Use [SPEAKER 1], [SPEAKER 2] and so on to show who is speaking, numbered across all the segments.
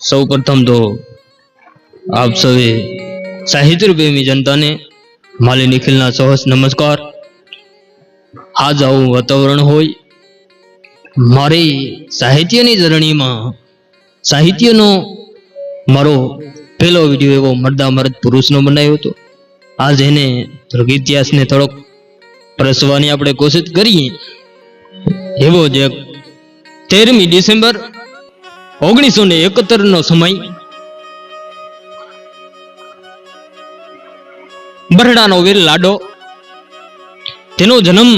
[SPEAKER 1] સૌ પ્રથમ તો આપ સૌએ સાહિત્ય પ્રેમી જનતાને માલી નિખિલના સહસ નમસ્કાર. આજ આવું વાતાવરણ હોય, મારી સાહિત્યની જરણીમાં સાહિત્યનો મારો પહેલો વીડિયો એવો મર્દામર્દ પુરુષનો બનાવ્યો હતો. આજ એને ઇતિહાસને થોડોક પ્રસવાની આપણે કોશિશ કરીએ. એવો જ તેરમી ડિસેમ્બર ઓગણીસો ને એકોતેર નો સમય બરડાનો વીર લાડો. તેનો જન્મ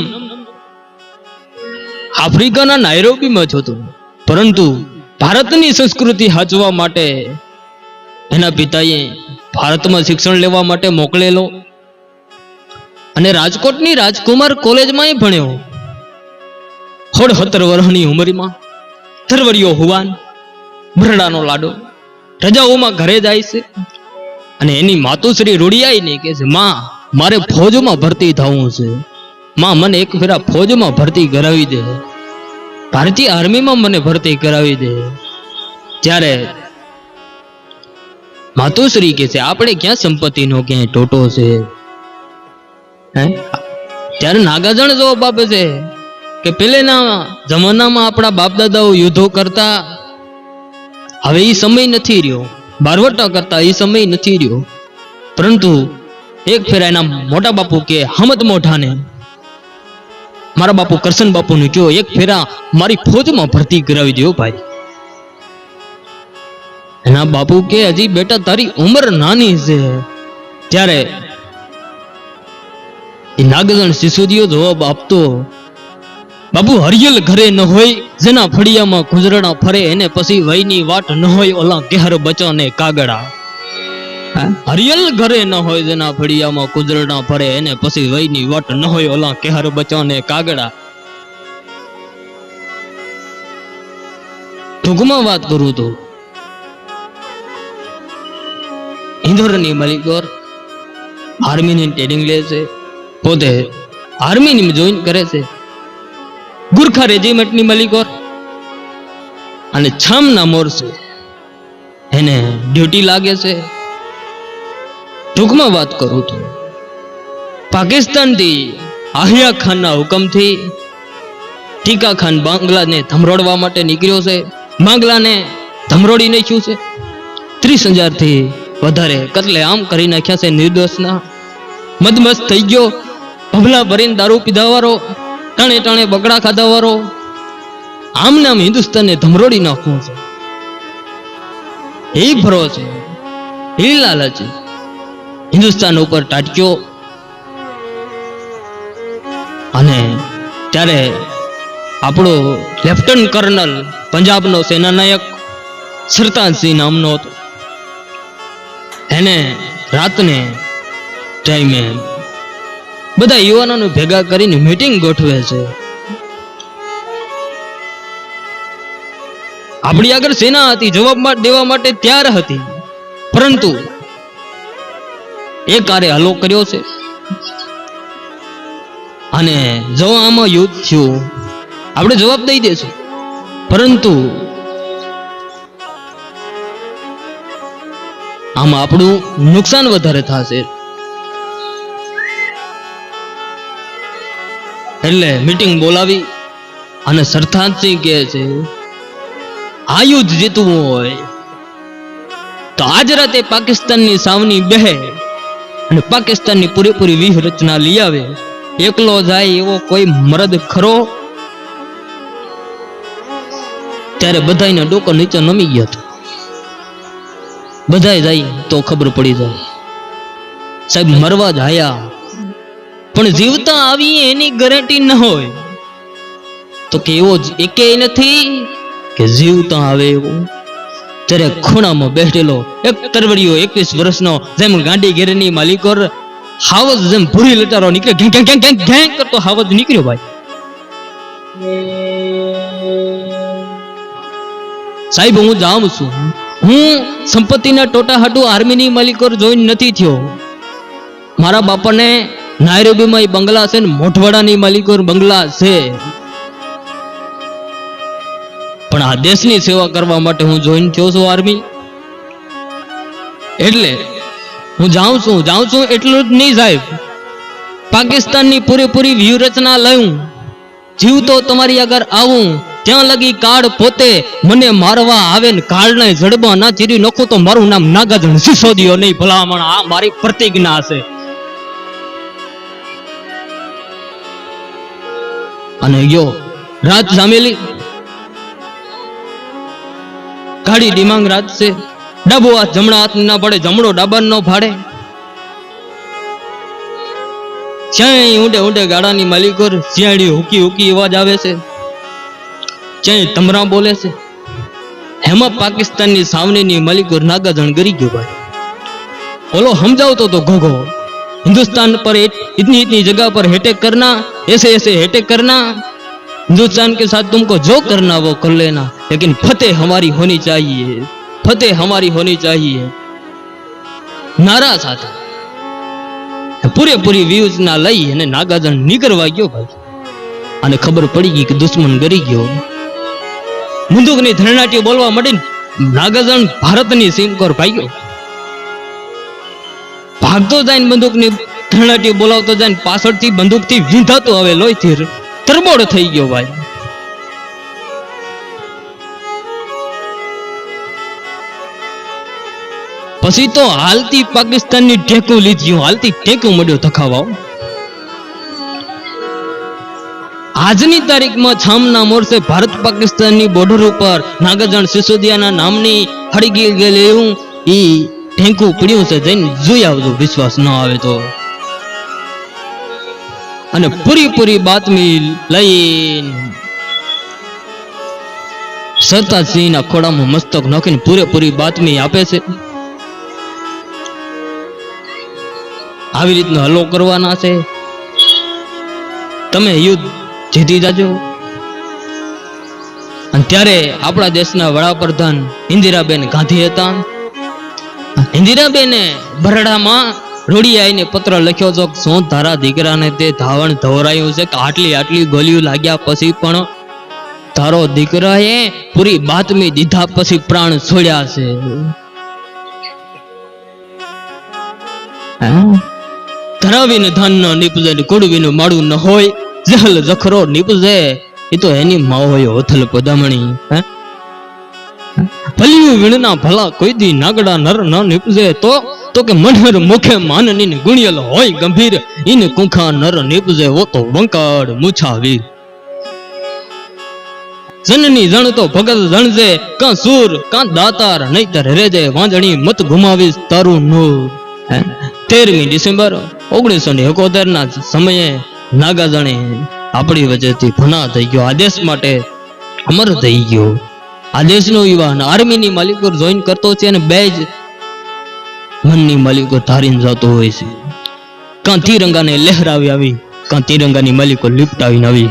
[SPEAKER 1] આફ્રિકાના નાયરોબીમાં જ હતો. પરંતુ ભારતની સંસ્કૃતિ હાચવા માટે એના પિતાએ ભારતમાં શિક્ષણ લેવા માટે મોકલેલો અને રાજકોટની રાજકુમાર કોલેજમાં ભણ્યો. હોડ સત્તર વર્ષની ઉંમરમાં તરવરિયો હુવાન ભરડાનો લાડો. રજાઓમાં ઘરે જાય છે. અને એની માતુશ્રી રૂડિયાઈને કે છે, માં, મારે ફોજમાં ભરતી થવું છે. માં, મને એક ફેરા ફોજમાં ભરતી કરાવી દે. ભારતીય આર્મીમાં મને ભરતી કરાવી દે. ત્યારે માતુશ્રી કે છે, આપણે ક્યાં સંપત્તિનો ક્યાંય ટોટો છે? હે? ત્યારે નાગાજણ જવાબ આપે છે કે, પેલેના જમાનામાં આપણા બાપ દાદાઓ યુદ્ધો કરતા હવે એ સમય નથી રહ્યો. બારવટા કરતા એ સમય નથી રહ્યો. પરંતુ એક ફેરા એના મોટા બાપુ કે, હમત મોઢાને. મારા બાપુ કરશન બાપુને કયો, એક ફેરા મારી ફોજમાં ભરતી કરાવી દો ભાઈ. એના બાપુ કે, હજી બેટા તારી ઉંમર નાની છે. ત્યારે એ નાગજણ શિશુદીઓ જવાબ આપતો બાબુ હરિયલ ઘરે ન હોય જેના ફળિયામાં કુંજરણા ફરે એને પછી વયની વાટ ન હોય ઓલા કેહર બચાને કાગડા. હરિયલ ઘરે ન હોય જેના ફળિયામાં કુદરણા ફરે એને પછી વયની વાટ ન હોય ઓલા કેહર બચાને કાગડા. ટૂંકમાં વાત કરું તો ઇન્દોરની મલિકોર આર્મીની ટ્રેનિંગ લે છે. પોતે આર્મીની જોઈન કરે છે. ગુરખા રેજિમેન્ટની મલિકોર અને છામના મોરસે. એને ડ્યુટી લાગે છે. ટૂંકમાં વાત કરું તો, પાકિસ્તાનથી આહિયા ખાનના હુકમથી ટીકા ખાન બાંગ્લાને ધમરોડવા માટે નીકળ્યો છે. બાંગ્લાને ધમરોડી નાખ્યું છે. ત્રીસ હજારથી વધારે કતલે આમ કરી નાખ્યા છે નિર્દોષના. મદમસ્ત થઈ ગયો. ભભલા ભરીને દારૂ પીધાવાળો ટાણે ટણે બગડા ખાધાવાળો આમ નામ હિન્દુસ્તાનને ધમરોડી નાખવો છે. એ ભરો છે. એ લાલચ હિન્દુસ્તાન ઉપર ટાટક્યો. અને ત્યારે આપણો લેફ્ટનન્ટ કર્નલ પંજાબનો સેનાનાયક સરતાજસિંહ નામનો હતો. એને રાતને ટાઈમે બધા યુવાનોને ભેગા કરીને મીટિંગ ગોઠવે છે. આપણી આગળ સેના હતી, જવાબ દેવા માટે તૈયાર હતી. પરંતુ એ કારે હલો કર્યો છે. અને જો આમાં યુદ્ધ થયું, આપણે જવાબ દઈ દેશું. પરંતુ આમાં આપણું નુકસાન વધારે થશે. એટલે મીટિંગ બોલાવી અને સરતાજસિંહ કહે છે આ યુદ્ધ જીતવું હોય તો આજ રાતે પાકિસ્તાનની સાવની બહે અને પાકિસ્તાનની પૂરેપૂરી વ્યૂહ લઈ આવે. એકલો જાય એવો કોઈ મરદ ખરો? ત્યારે બધાને ડોકો નીચે નમી ગયો હતો. બધાય જાય તો ખબર પડી જાય. સાહેબ, મરવા જ આયા. પણ જીવતા આવી એની ગેરંટી ન હોય. તો કે એવો જ નથી કે જીવતા આવે એવો. ત્યારે ખૂણામાં બેઠેલો એક તરવડીયો એકવીસ વર્ષનો જેમ ગાંડી ઘેરની માલિકોર હાવજ જેમ ભૂરી લટારો નીકળે ઘેં ઘેં ઘેં ઘેં ઘેં કરતો હાવજ નીકળ્યો ભાઈ. સાહેબ, હું જાઉં છું. હું સંપત્તિના ટોટા હાટુ આર્મીની માલિકોર જોઈન નથી થયો. મારા બાપાને નાયરોબીમાં એ બંગલા છે ને, મોઢવાડાની માલિકો બંગલા છે. પણ આ દેશની સેવા કરવા માટે હું જોઈન થયો છું આર્મી એટલે હું જાઉં છું જાઉં છું એટલું જ નહીં સાહેબ. પાકિસ્તાનની પૂરેપૂરી વ્યૂહરચના લઉં. જીવતો તમારી આગળ આવું. ત્યાં લગી કાળ પોતે મને મારવા આવે ને કાળને જડબા ના ચીરી નખું તો મારું નામ નાગાજણ સિસોદિયો નહીં, ભલામણ. આ મારી પ્રતિજ્ઞા છે. અને યો રાત જામેલી. ગાડી દિમાગ રાત છે. ડાબો હાથ જમણા હાથ ના પડે, જમણો ડાબર નો ફાડે ક્યાંય ઊંડે ઊંડે ગાડાની માલિકોર શિયાળી હુકી હુકી અવાજ આવે છે. ક્યાંય તમરા બોલે છે. હેમાં પાકિસ્તાનની સાવનીની મલિકુર નાગા જણગરી ગયો ભાઈ. બોલો, સમજાવતો તો ઘોઘો. હિન્દુસ્તાન પર ઇતની ઇતની જગા પર હેટેક કરના. ऐसे ऐसे अटैक करना हिंदुस्तान के साथ तुमको जो करना वो कर लेना लेकिन फतेह हमारी होनी चाहिए फतेह हमारी होनी चाहिए નારાજ હતા પૂરેપૂરી વ્યૂઝ ના લઈ અને નાગાજણ નીકળવા ગયો ભાઈ અને ખબર પડી ગઈ કે દુશ્મન ગરી ગયો બંદૂકની ધરણાટીઓ બોલવા માંડી ને નાગાજણ ભારતની સીમ પર ભાગ્યો ભાગતો જાય ને બંદૂકની ધરણાટીઓ બોલાવતો જાય ને પાછળથી બંદૂકથી વીંધાતો હવે લોહીથી તરબોળ થઈ ગયો ભાઈ. પછી તો હાલતી પાકિસ્તાનની ટેકું લીધી હાલતી ટેકું મળ્યો ધખાવા. આજની તારીખમાં છામના મોરસે ભારત પાકિસ્તાનની બોર્ડર ઉપર નાગરજણ સિસોદિયાના નામની હળગી ગયેલું ઈ ટેંકું પડ્યું છે, જઈને જોઈ આવજો, વિશ્વાસ ન આવે તો. અને પૂરી પૂરી બાતમી લઈને સરતાજસિંહના ખોડામાં મસ્તક નાખીને પૂરેપૂરી બાતમી આપે છે. આવી રીતનો હલો કરવાના છે. તમે યુદ્ધ જીતી જાજો. અને ત્યારે આપણા દેશના વડાપ્રધાન ઇન્દિરાબેન ગાંધી હતા. ઇન્દિરાબેને બરડામાં રોડી આવીને પત્ર લખ્યો છો શું તારા દીકરાને તે ધાવણ ધોરાયું છે કે આટલી આટલી ગોલીઓ લાગ્યા પછી પણ તારો દીકરાએ પૂરી બાતમી દીધા પછી પ્રાણ છોડ્યા છે? ધરાવીને ધાન નીપજે કુડવીનું માળું ન હોય, જહલ જખરો નીપજે, એ તો એની માં હોય હોથલ પદામણી હે? ભલિયું વીણના ભલા કોઈ દી નાગડા નર ન નીપજે તો તો કે મનહર મુખે માનની ગુણિયલ હોય ગંભીર. ઇન કુંખા નર નિપજે હો તો વંકાડ મુછાવીર. જનની જણ તો ભગત જણજે, કાં સૂર, કાં દાતાર, નહીતર રેજે વાંજણી મત ગુમાવીશ તારું નૂર. તેરમી ડિસેમ્બર ઓગણીસો ને એકોતેર ના સમયે નાગાજણે આપણી વચ્ચેથી ભના થઈ ગયો. આદેશ માટે અમર થઈ ગયો. આદેશનો યુવાન આર્મીની માલિકો જોઈન કરતો છે અને બે જ મનની માલિકો ધારીને જતો હોય છે. કાં તિરંગાને લહેરાવી આવી, કાં તિરંગાની માલિકો લિપટાવીને આવી.